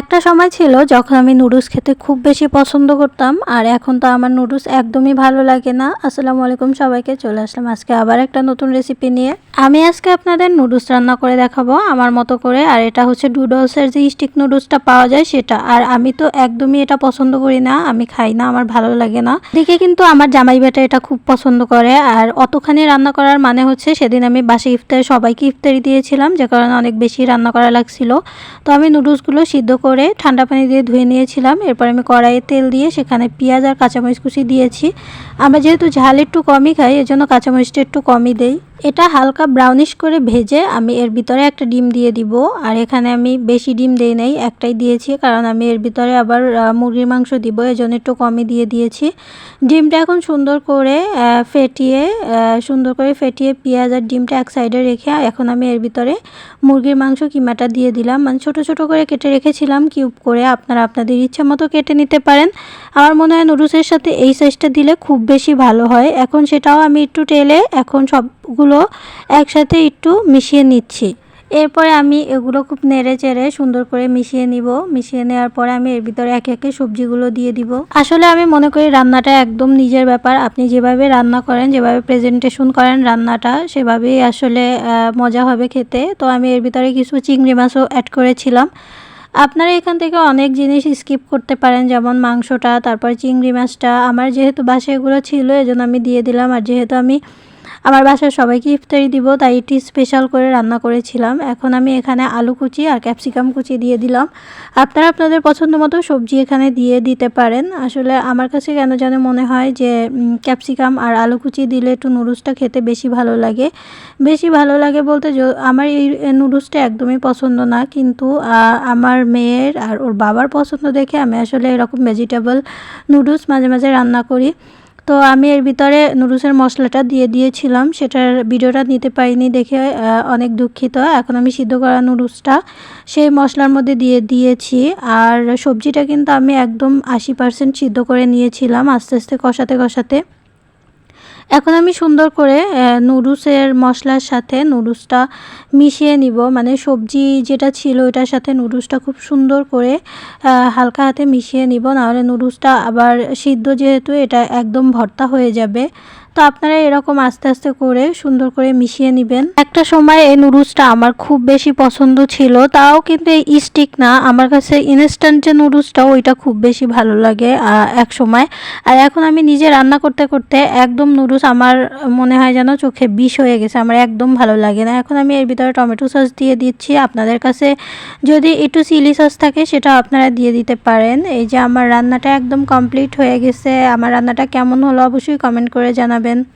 একটা সময় ছিল যখন আমি নুডলস খেতে খুব বেশি পছন্দ করতাম, আর এখন তো আমার নুডলস একদমই ভালো লাগে না। আসসালামু আলাইকুম, সবাইকে চলে আসলাম আজকে আবার একটা নতুন রেসিপি নিয়ে। আমি আজকে আপনাদের নুডলস রান্না করে দেখাবো আমার মতো করে, আর এটা হচ্ছে ডুডলসের যে স্টিক নুডলসটা পাওয়া যায় সেটা। আর আমি তো একদমই এটা পছন্দ করি না, আমি খাই না, আমার ভালো লাগে না। দেখে কিন্তু আমার জামাই বেটা এটা খুব পছন্দ করে, আর অতখানি রান্না করার মানে হচ্ছে সেদিন আমি বাসি ইফতারে সবাইকে ইফতারি দিয়েছিলাম, যে কারণে অনেক বেশি রান্না করা লাগছিল। তো আমি নুডলসগুলো সিদ্ধ করে ঠান্ডা পানি দিয়ে ধুয়ে নিয়েছিলাম। এরপর আমি কড়াইয়ে তেল দিয়ে সেখানে পেঁয়াজ আর কাঁচামরিচ কুচি দিয়েছি। আমরা যেহেতু ঝাল একটু কমই খাই, এজন্য কাঁচামরিচটা একটু কমই দেই। এটা হালকা ব্রাউনিশ করে ভেজে আমি এর ভিতরে একটা ডিম দিয়ে দিব। আর এখানে আমি বেশি ডিম দেই নাই, একটাই দিয়েছি, কারণ আমি এর ভিতরে আবার মুরগির মাংস দিব, এজন্য একটু কমই দিয়ে দিয়েছি। ডিমটা এখন সুন্দর করে ফেটিয়ে সুন্দর করে ফেটিয়ে পেঁয়াজ আর ডিমটা এক সাইডে রেখে এখন আমি এর ভিতরে মুরগির মাংস কিমাটা দিয়ে দিলাম। মানে ছোট ছোট করে কেটে রেখেছিলাম কিউব করে আপনারা আপনাদের ইচ্ছা মতো কেটে নিতে পারেন। আমার মনে হয় নুডলসের সাথে এই সাইজটা দিলে খুব বেশি ভালো হয়। এখন সেটাও আমি একটু টেলে এখন সবগুলো একসাথে একটু মিশিয়ে নিচ্ছি। এরপরে আমি এগুলো খুব নেড়ে চেড়ে সুন্দর করে মিশিয়ে নিব। মিশিয়ে নেওয়ার পরে আমি এর ভিতরে একে একে সবজিগুলো দিয়ে দিব। আসলে আমি মনে করি রান্নাটা একদম নিজের ব্যাপার। আপনি যেভাবে রান্না করেন, যেভাবে প্রেজেন্টেশন করেন রান্নাটা, সেভাবেই আসলে মজা হবে খেতে। তো আমি এর ভিতরে কিছু চিংড়ি মাছও অ্যাড করেছিলাম। আপনারা এখান থেকে অনেক জিনিস স্কিপ করতে পারেন, যেমন মাংসটা, তারপর চিংড়ি মাছটা। আমার যেহেতু বাসায় এগুলো ছিল, এজন্য আমি দিয়ে দিলাম। আর যেহেতু আমি আমার বাসায় সবাইকে ইফতারি দিব, তাই এটি স্পেশাল করে রান্না করেছিলাম। এখন আমি এখানে আলু কুচি আর ক্যাপসিকাম কুচি দিয়ে দিলাম। আপনারা আপনাদের পছন্দ মতো সবজি এখানে দিয়ে দিতে পারেন। আসলে আমার কাছে কেন যেন মনে হয় যে ক্যাপসিকাম আর আলু কুচি দিলে একটু নুডলসটা খেতে বেশি ভালো লাগে। বেশি ভালো লাগে বলতে আমার এই নুডলসটা একদমই পছন্দ না। কিন্তু আমার মেয়ের আর ওর বাবার পছন্দ দেখে আমি আসলে এরকম ভেজিটেবল নুডলস মাঝে মাঝে রান্না করি। তো আমি এর ভিতরে নুডলসের মশলাটা দিয়ে দিয়েছিলাম। সেটার ভিডিওটা নিতে পারিনি দেখে অনেক দুঃখিত। এখন আমি সিদ্ধ করা নুডলসটা সেই মশলার মধ্যে দিয়ে দিয়েছি। আর সবজিটা কিন্তু আমি একদম আশি পার্সেন্ট সিদ্ধ করে নিয়েছিলাম আস্তে আস্তে কষাতে কষাতে। এখন আমি সুন্দর করে নুডলসের মশলার সাথে নুডলসটা মিশিয়ে নিব। মানে সবজি যেটা ছিল ওটার সাথে নুডলসটা খুব সুন্দর করে হালকা হাতে মিশিয়ে নিব। নাহলে নুডলসটা আবার সিদ্ধ যেহেতু এটা একদম ভর্তা হয়ে যাবে। তো আপনারা এরকম আস্তে আস্তে করে সুন্দর করে মিশিয়ে নেবেন। একটা সময় এই নুডলসটা আমার খুব বেশি পছন্দ ছিল, তাও কিন্তু এই স্টিক না। আমার কাছে ইনস্ট্যান্ট যে নুডলসটা ওইটা খুব বেশি ভালো লাগে এক সময়। আর এখন আমি নিজে রান্না করতে করতে একদম নুডলস আমার মনে হয় যেন চোখে বিষ হয়ে গেছে, আমার একদম ভালো লাগে না। এখন আমি এর ভিতরে টমেটো সস দিয়ে দিচ্ছি। আপনাদের কাছে যদি একটু চিলি সস থাকে সেটা আপনারা দিয়ে দিতে পারেন। এই যে আমার রান্নাটা একদম কমপ্লিট হয়ে গেছে, আমার রান্নাটা কেমন হলো অবশ্যই কমেন্ট করে জানাবেন। করবেন